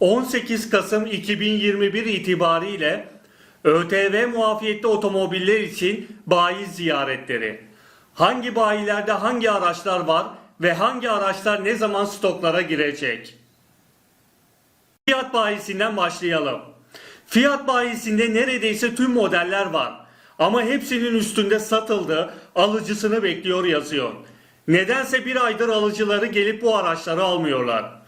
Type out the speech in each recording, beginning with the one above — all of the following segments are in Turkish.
18 Kasım 2021 itibariyle ÖTV muafiyetli otomobiller için bayi ziyaretleri. Hangi bayilerde hangi araçlar var ve hangi araçlar ne zaman stoklara girecek? Fiyat bayisinden başlayalım. Fiyat bayisinde neredeyse tüm modeller var. Ama hepsinin üstünde satıldı, alıcısını bekliyor yazıyor. Nedense bir aydır alıcıları gelip bu araçları almıyorlar.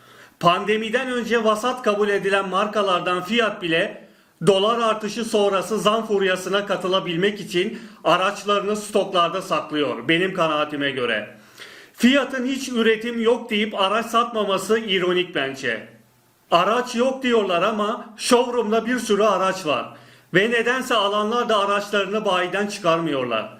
Pandemiden önce vasat kabul edilen markalardan Fiat bile dolar artışı sonrası zam furyasına katılabilmek için araçlarını stoklarda saklıyor benim kanaatime göre. Fiat'ın hiç üretim yok deyip araç satmaması ironik bence. Araç yok diyorlar ama showroom'da bir sürü araç var. Ve nedense alanlar da araçlarını bayiden çıkarmıyorlar.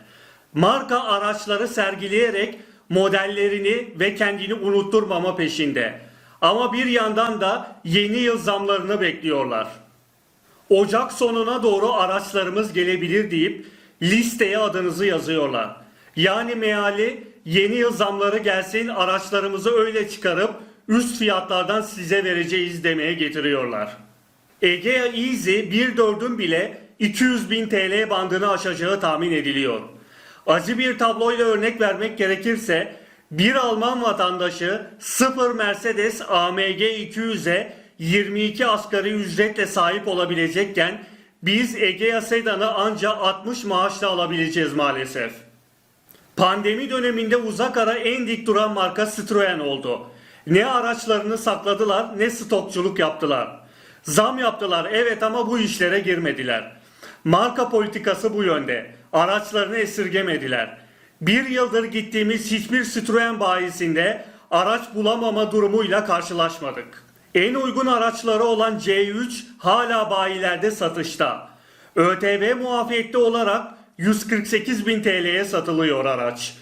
Marka araçları sergileyerek modellerini ve kendini unutturmama peşinde. Ama bir yandan da yeni yıl zamlarını bekliyorlar. Ocak sonuna doğru araçlarımız gelebilir deyip listeye adınızı yazıyorlar. Yani meali yeni yıl zamları gelsin araçlarımızı öyle çıkarıp üst fiyatlardan size vereceğiz demeye getiriyorlar. Egea Easy 1.4'ün bile 200 bin TL bandını aşacağı tahmin ediliyor. Acı bir tabloyla örnek vermek gerekirse bir Alman vatandaşı 0 Mercedes AMG 200'e 22 asgari ücretle sahip olabilecekken biz Egea Sedan'ı anca 60 maaşla alabileceğiz maalesef. Pandemi döneminde uzak ara en dik duran marka Citroen oldu. Ne araçlarını sakladılar ne stokçuluk yaptılar. Zam yaptılar evet ama bu işlere girmediler. Marka politikası bu yönde. Araçlarını esirgemediler. Bir yıldır gittiğimiz hiçbir Citroen bayisinde araç bulamama durumuyla karşılaşmadık. En uygun araçları olan C3 hala bayilerde satışta. ÖTV muafiyetli olarak 148 bin TL'ye satılıyor araç.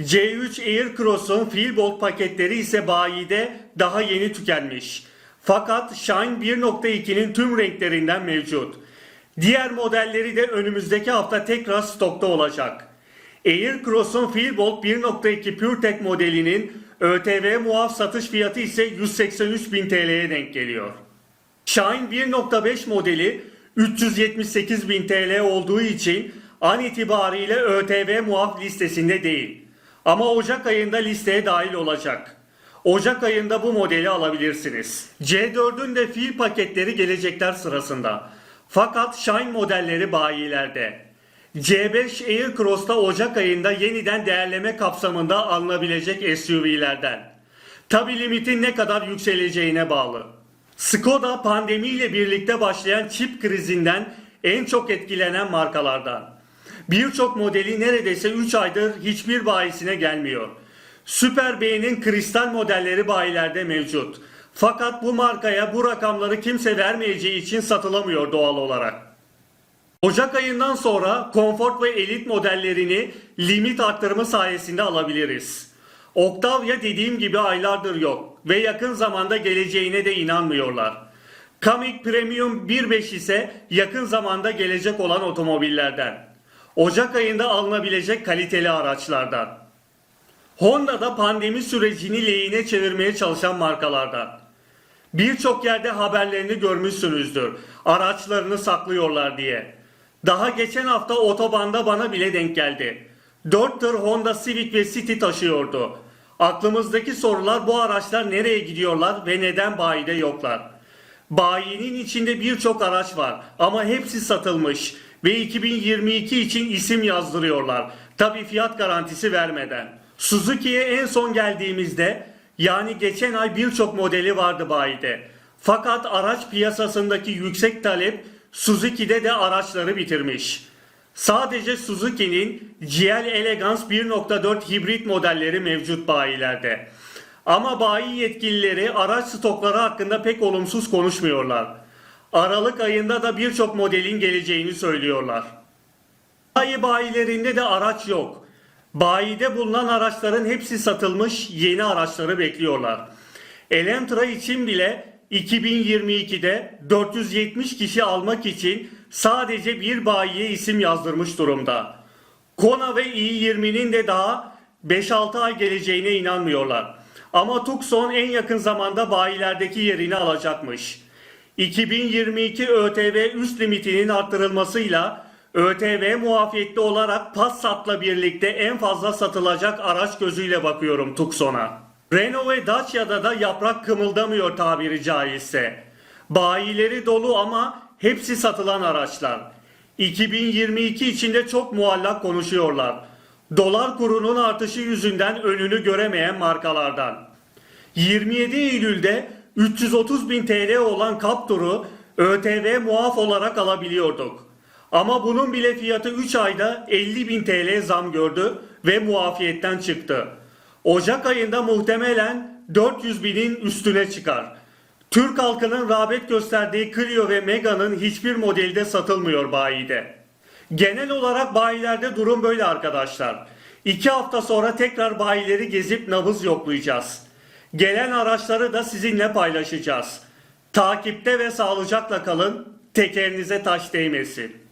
C3 Aircross'un Feelbolt paketleri ise bayide daha yeni tükenmiş. Fakat Shine 1.2'nin tüm renklerinden mevcut. Diğer modelleri de önümüzdeki hafta tekrar stokta olacak. Aircross'un Feelbolt 1.2 PureTech modelinin ÖTV muaf satış fiyatı ise 183 bin TL'ye denk geliyor. Shine 1.5 modeli 378 bin TL olduğu için an itibariyle ÖTV muaf listesinde değil. Ama Ocak ayında listeye dahil olacak. Ocak ayında bu modeli alabilirsiniz. C4'ün de fil paketleri gelecekler sırasında. Fakat Shine modelleri bayilerde. C5 Aircross'ta Ocak ayında yeniden değerleme kapsamında alınabilecek SUV'lerden. Tabi limitin ne kadar yükseleceğine bağlı. Skoda pandemiyle birlikte başlayan çip krizinden en çok etkilenen markalardan. Birçok modeli neredeyse 3 aydır hiçbir bayisine gelmiyor. Super B'nin kristal modelleri bayilerde mevcut. Fakat bu markaya bu rakamları kimse vermeyeceği için satılamıyor doğal olarak. Ocak ayından sonra Comfort ve Elite modellerini limit arttırımı sayesinde alabiliriz. Octavia dediğim gibi aylardır yok ve yakın zamanda geleceğine de inanmıyorlar. Kamiq Premium 1.5 ise yakın zamanda gelecek olan otomobillerden. Ocak ayında alınabilecek kaliteli araçlardan. Honda da pandemi sürecini lehine çevirmeye çalışan markalardan. Birçok yerde haberlerini görmüşsünüzdür. Araçlarını saklıyorlar diye. Daha geçen hafta otobanda bana bile denk geldi. 4 tır Honda Civic ve City taşıyordu. Aklımızdaki sorular bu araçlar nereye gidiyorlar ve neden bayide yoklar? Bayinin içinde birçok araç var ama hepsi satılmış ve 2022 için isim yazdırıyorlar. Tabi fiyat garantisi vermeden. Suzuki'ye en son geldiğimizde yani geçen ay birçok modeli vardı bayide. Fakat araç piyasasındaki yüksek talep Suzuki'de de araçları bitirmiş. Sadece Suzuki'nin GL Elegance 1.4 hibrit modelleri mevcut bayilerde. Ama bayi yetkilileri araç stokları hakkında pek olumsuz konuşmuyorlar. Aralık ayında da birçok modelin geleceğini söylüyorlar. Bayi bayilerinde de araç yok. Bayide bulunan araçların hepsi satılmış, yeni araçları bekliyorlar. Elantra için bile 2022'de 470 kişi almak için sadece bir bayiye isim yazdırmış durumda. Kona ve i20'nin de daha 5-6 ay geleceğine inanmıyorlar. Ama Tucson en yakın zamanda bayilerdeki yerini alacakmış. 2022 ÖTV üst limitinin arttırılmasıyla ÖTV muafiyetli olarak Passat'la birlikte en fazla satılacak araç gözüyle bakıyorum Tucson'a. Renault ve Dacia'da da yaprak kımıldamıyor tabiri caizse. Bayileri dolu ama hepsi satılan araçlar. 2022 içinde çok muallak konuşuyorlar. Dolar kurunun artışı yüzünden önünü göremeyen markalardan. 27 Eylül'de 330 bin TL olan Captur'u ÖTV muaf olarak alabiliyorduk. Ama bunun bile fiyatı 3 ayda 50 bin TL zam gördü ve muafiyetten çıktı. Ocak ayında muhtemelen 400 binin üstüne çıkar. Türk halkının rağbet gösterdiği Clio ve Mega'nın hiçbir modelde satılmıyor bayide. Genel olarak bayilerde durum böyle arkadaşlar. İki hafta sonra tekrar bayileri gezip nabız yoklayacağız. Gelen araçları da sizinle paylaşacağız. Takipte ve sağlıcakla kalın. Tekerinize taş değmesin.